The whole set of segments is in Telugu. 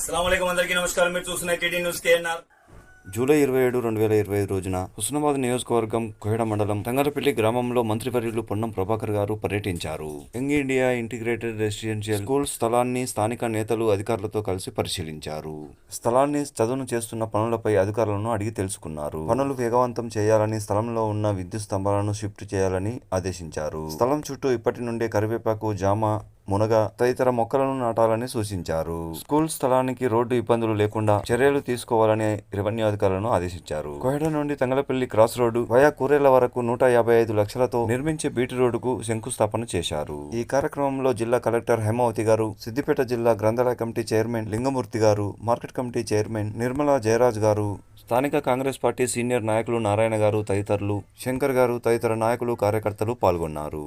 నమస్కారం. మీరు చూస్తున్న టీడీ న్యూస్ కేఎన్ఆర్. జూలై ఇరవై ఏడు రెండు వేల ఇరవై ఐదు రోజున హుస్నాబాద్ నియోజకవర్గం కోహెడ మండలం తంగరపల్లి గ్రామంలో మంత్రివర్యులు పొన్నం ప్రభాకర్ గారు పర్యటించారు. Young India integrated residential school స్థలాన్ని స్థానిక నేతలు అధికారులతో కలిసి పరిశీలించారు. స్థలాన్ని చదును చేస్తున్న పనులపై అధికారులను అడిగి తెలుసుకున్నారు. పనులు వేగవంతం చేయాలని స్థలంలో ఉన్న విద్యుత్ స్తంభాలను షిఫ్ట్ చేయాలని ఆదేశించారు. స్థలం చుట్టూ ఇప్పటి నుండే కరివేపాకు జామ మునగ తదితర మొక్కలను నాటాలని సూచించారు. స్కూల్ స్థలానికి రోడ్డు ఇబ్బందులు లేకుండా చర్యలు తీసుకోవాలని రెవెన్యూ అధికారులను ఆదేశించారు. కోయడ నుండి Thangallapalli cross road via Kurella వరకు నూట యాభై ఐదు లక్షలతో నిర్మించే బీటీ రోడ్డుకు శంకుస్థాపన చేశారు. ఈ కార్యక్రమంలో జిల్లా కలెక్టర్ హేమావతి గారు సిద్దిపేట జిల్లా గ్రంథాలయ committee chairman Lingamurthy garu market committee chairman Nirmala Jayaraj garu స్థానిక కాంగ్రెస్ పార్టీ సీనియర్ నాయకులు నారాయణ గారు తదితరులు శంకర్ గారు తదితర నాయకులు కార్యకర్తలు పాల్గొన్నారు.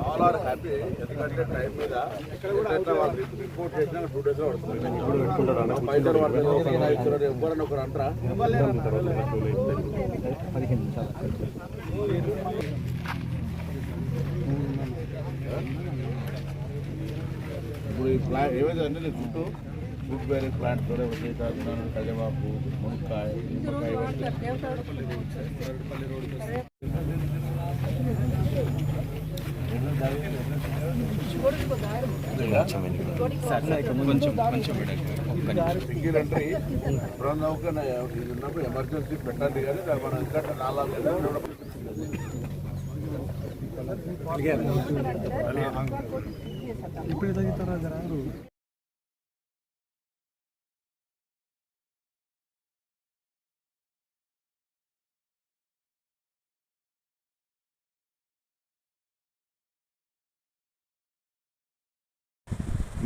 ఆల్ ఆర్ హ్యాపీ ఎందుకంటే టైం మీద రిపోర్ట్ టూ డేస్ పడుతుంది. పైసలు ఒకరు అంటారా ఎవరైనా ఒకరు ఇప్పుడు ఈ ప్లాంట్ ఏమైంది అంటే నేను చుట్టూ ఫ్రూట్ బేరింగ్ ప్లాంట్ కూడా సీతాఫలం కజమాపు మునక్కాయ నిమ్మకాయ సింగిల్ ఎంట్రీ ఎప్పుడన్నా ఇది ఉన్నప్పుడు ఎమర్జెన్సీ పెట్టండి కానీ దాన్ని మనం ఎందుకంటే నాలుగు తగ్గుతారా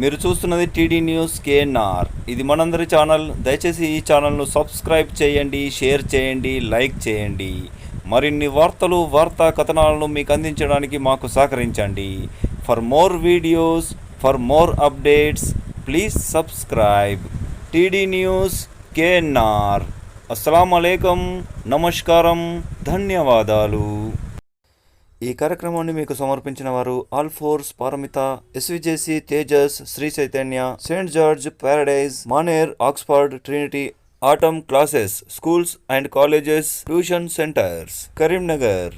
మీరు చూస్తున్నది టీడీ న్యూస్ కేఎన్ఆర్. ఇది మనందరి ఛానల్. దయచేసి ఈ ఛానల్ను సబ్స్క్రైబ్ చేయండి షేర్ చేయండి లైక్ చేయండి. మరిన్ని వార్తలు వార్తా కథనాలను మీకు అందించడానికి మాకు సహకరించండి. For more videos for more updates please subscribe TD news KNR. అస్సలం నమస్కారం. ధన్యవాదాలు. ఈ కార్యక్రమాన్ని మీకు సమర్పించిన వారు Alphores Paramita SVJC Tejas Sri Chaitanya Saint George paradise Maner Oxford Trinity atom classes schools and colleges tuition centres Karimnagar.